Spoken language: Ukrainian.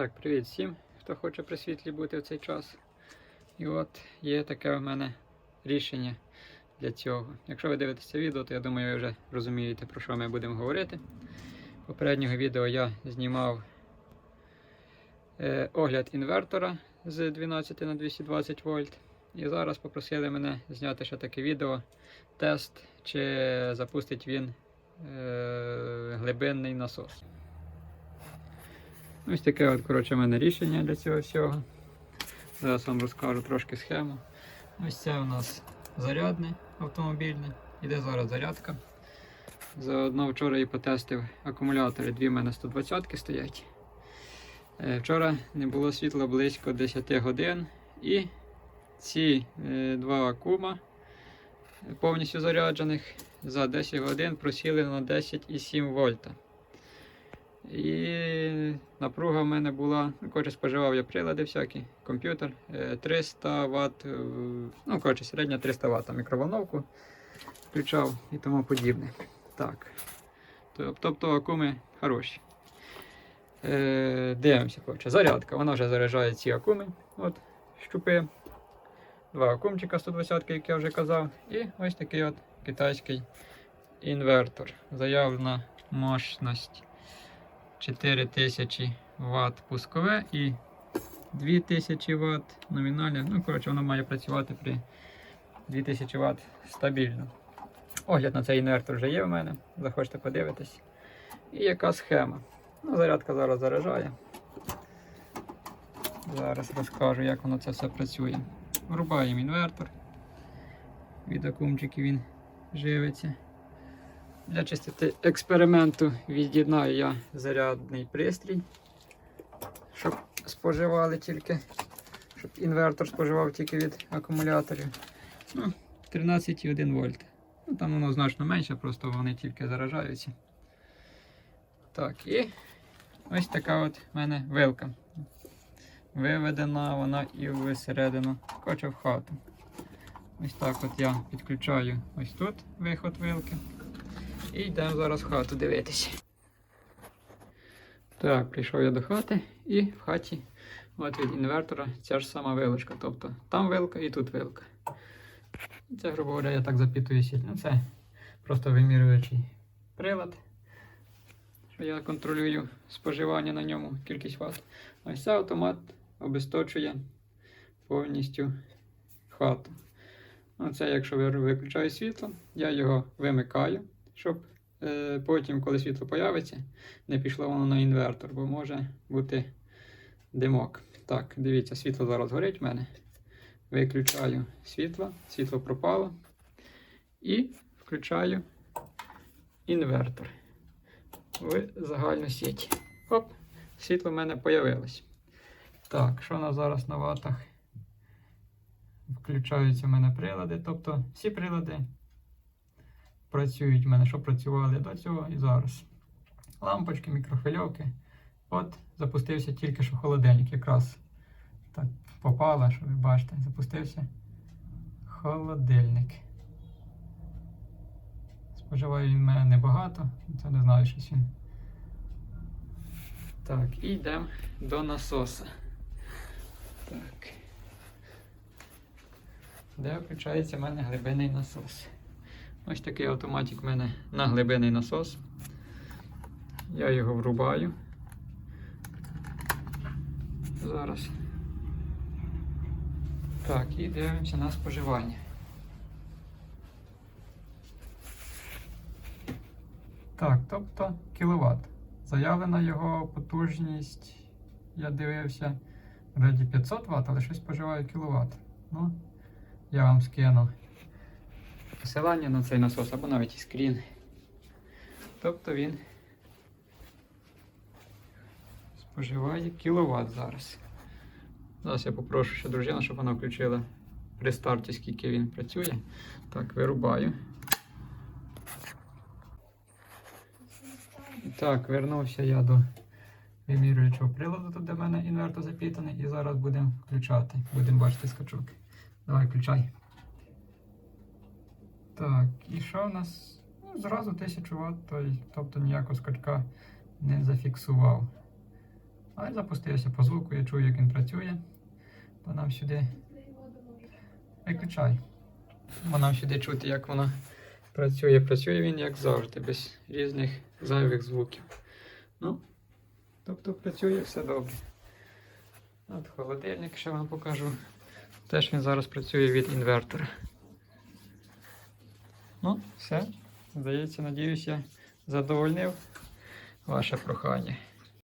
Так, привіт всім, хто хоче при світлі бути в цей час. І от є таке у мене рішення для цього. Якщо ви дивитеся відео, то я думаю, ви вже розумієте, про що ми будемо говорити. Попереднього відео я знімав е, огляд інвертора з 12 на 220 вольт. І зараз попросили мене зняти ще таке відео, тест, чи запустить він е, глибинний насос. Ось таке от, коротше, в мене рішення для цього всього. Зараз вам розкажу трошки схему. Ось це у нас зарядне автомобільне. Іде зараз зарядка. Заодно вчора і потестив акумулятори. Дві в мене 120 стоять. Е, Вчора не було світла близько 10 годин. І ці е, два акума повністю заряджених за 10 годин просіли на 10,7 вольта. І напруга в мене була, ну, коротше, споживав я прилади всякі, комп'ютер, е, 300 Вт, е, ну, коротше, середня 300 Вт, мікроволновку включав і тому подібне. Так. Тобто акуми хороші. Е, дивимося, коротше, зарядка. Вона вже заряджає ці акуми. От, щупи. Два акумчика 120, як я вже казав. І ось такий от китайський інвертор. Заявлена мощність 4000 Вт пускове і 2000 Вт номінальне. Ну, коротше, воно має працювати при 2000 Вт стабільно. Огляд на цей інвертор вже є в мене. Захочете подивитись. І яка схема. Ну, зарядка зараз заряджає. Зараз розкажу, як воно це все працює. Врубаємо інвертор. Від акумчиків він живиться. Для чистоти експерименту від'єднаю я зарядний пристрій, щоб споживали тільки, щоб інвертор споживав тільки від акумуляторів. Ну, 13,1 вольт. Ну, там воно значно менше, просто вони тільки заражаються. Так, і ось така от в мене вилка. Виведена вона і всередину, хоче в хату. Ось так от я підключаю ось тут виход вилки. І йдемо зараз в хату дивитися. Так, прийшов я до хати і в хаті от від інвертора ця ж сама вилочка. Тобто там вилка і тут вилка. Це, грубо говоря, я так запітую сильно. Це просто вимірюючий прилад. Що я контролюю споживання на ньому, кількість ватт. Ось це автомат обесточує повністю хату. Оце, якщо виключаю світло, я його вимикаю, щоб е, потім, коли світло появиться, не пішло воно на інвертор, бо може бути димок. Так, дивіться, світло зараз горить в мене. Виключаю світло, світло пропало. І включаю інвертор в загальну сіть. Оп, світло в мене появилось. Так, що у нас зараз на ватах? Включаються в мене прилади. Тобто всі прилади працюють в мене, що працювали до цього і зараз. Лампочки, мікрохвильовки. От запустився тільки що холодильник. Якраз так попало, що ви бачите, запустився холодильник. Споживає він в мене небагато, це не знаю, щось він. Так, і йдемо до насоса. Так. Де включається в мене глибинний насос. Ось такий автоматик в мене на глибинний насос. Я його врубаю. Зараз. Так, і дивимося на споживання. Так, тобто кіловат. Заявлена його потужність, я дивився, вроді 500 Вт, але щось споживає кіловат. Ну, я вам скину посилання на цей насос або навіть і скрін. Тобто він споживає кіловат зараз. Зараз я попрошу ще дружину, щоб вона включила при старті, скільки він працює. Так, вирубаю. Так, вернувся я до вимірюючого приладу, тут де в мене інвертор запітаний, і зараз будемо включати. Будемо бачити скачок. Давай, включай. Так, і що в нас? Ну, зразу 1000 Вт, тобто ніякого скачка не зафіксував. Але запустився по звуку, я чую, як він працює. То нам сюди. Виключай. Бо нам сюди чути, як воно працює. Працює він як завжди, без різних зайвих звуків. Ну, тобто працює все добре. От холодильник ще вам покажу. Теж він зараз працює від інвертора. Ну, все. Здається, надіюся, задовольнив ваше прохання.